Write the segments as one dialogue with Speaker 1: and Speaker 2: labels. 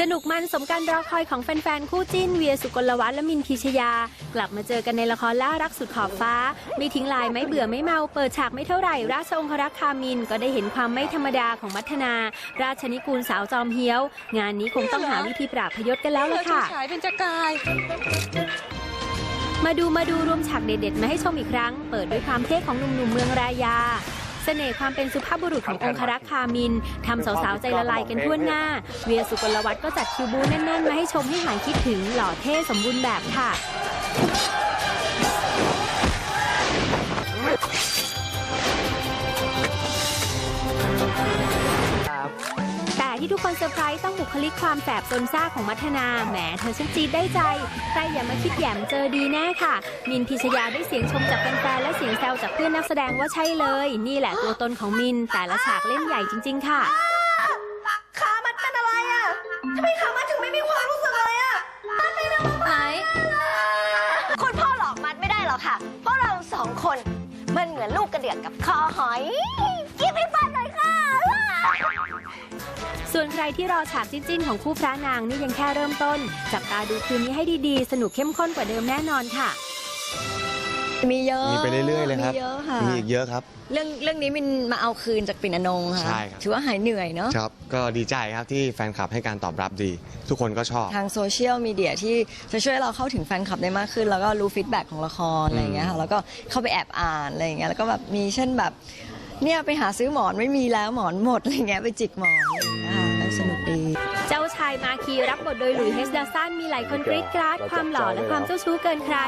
Speaker 1: สนุกมันสมการรอคอยของแฟนๆ คู่จิ้นเวียสุกลวัฒน์และมินพีชยา กลับมาเจอกันในละครล่ารักสุดขอบฟ้า ไม่ทิ้งลายไม่เบื่อไม่เมา เปิดฉากไม่เท่าไหร่ ราชองครักษ์คามินก็ได้เห็นความไม่ธรรมดาของมัทนา ราชนิกูลสาวจอมเฮี้ยว งานนี้คงต้องหาวิธีปราบพยศกันแล้วล่ะค่ะ
Speaker 2: ฉายเป็นจะกาย
Speaker 1: มาดูมาดูรวมฉากเด็ดๆ มาให้ชมอีกครั้ง เปิดด้วยความเท่ของหนุ่มๆเมืองรายาเสน่ห์ความเป็นสุภาพบุรุษขององครักษ์คามินทำสาวๆใจละลายกันทั่วหน้า เวียสุกลวัฒน์ก็จัดคิวบูแน่นๆมาให้ชมให้หายคิดถึงหล่อเท่สมบูรณ์แบบค่ะ ที่ทุกคนเซอร์ไพรส์ต้องบุคลิกความแสบซนซ่าของมัทนาแหมเธอช่างจี๊ดได้ใจใครอย่ามาคิดแหยมเจอดีแน่ค่ะ มินพิชยาได้เสียงชมจากแฟนๆและเสียงแซวจากเพื่อนนักแสดงว่าใช่เลย นี่แหละตัวตนของมินแต่ละฉากเล่นใหญ่จริง ๆ ค่ะ
Speaker 3: ขามันเป็นอะไรอะทำไมขามันถึงไม่มีความรู้สึกเลยอะมันไม่ได้
Speaker 2: ไหน
Speaker 3: คุณพ่อหลอกมันไม่ได้หรอกค่ะ เพราะเราสองคน มันเหมือนลูกกระเดือกกับคอหอยกินให้ฟันหน่อยค่ะ
Speaker 1: ส่วนใครที่รอฉากจิ้นๆของคู่พระนางนี่ยังแค่เริ่มต้น จับตาดูคืนนี้ให้ดีๆ สนุกเข้มข้นกว่าเดิมแน่นอนค่ะ
Speaker 4: มีเยอะ
Speaker 5: มีไปเรื่อยๆเลยครับ
Speaker 4: มีเยอะค่ะ
Speaker 5: มีอีกเยอะครับ
Speaker 4: เรื่องเรื่องนี้มินมาเอาคืนจากปิ่นอนงค่ะ
Speaker 5: ใช่ครับ
Speaker 4: ถือว่าหายเหนื่อยเนาะ
Speaker 5: ครับก็ดีใจครับที่แฟนคลับให้การตอบรับดี ทุกคนก็ชอบ
Speaker 4: ทางโซเชียลมีเดียที่จะช่วยเราเข้าถึงแฟนคลับได้มากขึ้น แล้วก็รู้ฟีดแบ็กของละครอะไรอย่างเงี้ยค่ะแล้วก็เข้าไปแอบอ่านอะไรอย่างเงี้ยแล้วก็แบบมีเช่นแบบเนี่ยไปหาซื้อหมอนไม่มีแล้วหมอนหมดอะไรเงี้ยไปจิกหมอนอะไรอย่างเงี้ยค่ะก็ สนุกดี
Speaker 1: เจ้าชายมาคีรับบทโดยหลุยส์เฮสดาสันมีหลายคนกรี๊ดกราดความหล่อและความเจ้าชู้เกินใคร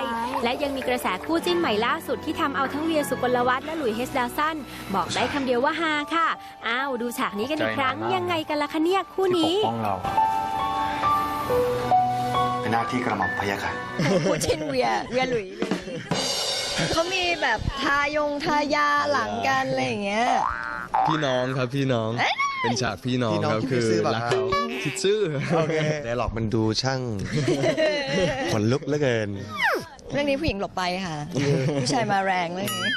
Speaker 1: และยังมีกระแสคู่จิ้นใหม่ล่าสุดที่ทำเอาทั้งเวียสุกลวัฒน์และหลุยส์เฮสดาสันบอกได้คำเดียวว่าฮาค่ะ อ้าวดูฉากนี้กันอีกครั้งยังไงกันล่ะคะเนี่ยคู่
Speaker 6: ที่ป
Speaker 1: นี้
Speaker 6: กป้องเราเป็นหน้าที่กระหม่อมพะยะค่ะ
Speaker 4: คู่ชินเวียเวียหลุยเขามีแบบทายงทายาหลังกันอะไรอย่างเงี้ย
Speaker 7: พี่น้องครับพี่น้อง เป็นฉากพี่น้อง
Speaker 5: พี่น้อง
Speaker 7: ครับ
Speaker 5: ที่
Speaker 7: คือ
Speaker 5: คิดซื่อเปล่า
Speaker 7: รัก
Speaker 5: ครับ
Speaker 7: เขาคิดซื่อ
Speaker 5: โอเคแต่หลอกมันดูช่างขนลุกเหลือเกิน
Speaker 4: เรื่องนี้ผู้หญิงหลบไปค่ะ ผู้ชายมาแรงเรื่องนี้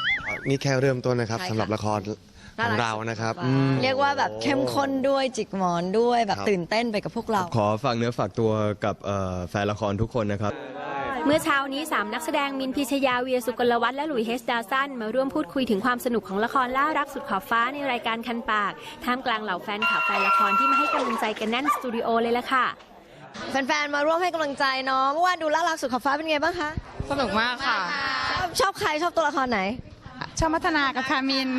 Speaker 5: นี่แค่เริ่มต้นนะครับ
Speaker 4: ใช่ค่ะ
Speaker 5: สำหรับละครของเรานะครับอืม
Speaker 4: เรียกว่าแบบเข้มข้นด้วยจิกหมอนด้วยแบบ
Speaker 5: ครับ
Speaker 4: ตื่นเต้นไปกับพวกเรา
Speaker 7: ขอฝากเนื้อฝากตัวกับเอ่อแฟนละครทุกคนนะครับ
Speaker 1: เมื่อเช้านี้ 3 นักแสดงมินพิชยาเวียสุกลวัฒน์และหลุยส์เฮสดาสันมาร่วมพูดคุยถึงความสนุกของละครล่ารักสุดขอบฟ้าในรายการคันปาก ท่ามกลางเหล่าแฟนคลับแฟนละครที่มาให้กำลังใจกันแน่นสตูดิโอเลยละค่ะ
Speaker 4: แฟนๆ มาร่วมให้กำลังใจน้องเมื่อวานดูล่ารักสุดขอบฟ้าเป็นไงบ้างคะ
Speaker 2: สนุกมากค่ะ
Speaker 4: ชอบชอบใครชอบตัวละครไหน
Speaker 2: ชอบพัฒนากับคามิน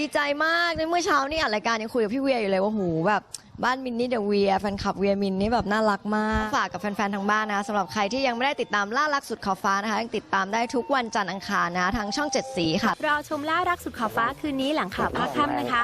Speaker 4: ดีใจมากในเมื่อเช้านี่อัดรายการยังคุยกับพี่เวียอยู่เลยว่าหูแบบ บ้านมินนี่เดอะเวียแฟนคลับเวียมินนี่แบบน่ารักมาก ฝากกับแฟนๆทางบ้านนะสำหรับใครที่ยังไม่ได้ติดตามล่ารักสุดขอบฟ้านะคะยังติดตามได้ทุกวันจันทร์อังคารนะทางช่องเจ็ดสีค่ะ
Speaker 1: รอชมล่ารักสุดขอบฟ้าคืนนี้หลังข่าวภาคค่ำนะคะ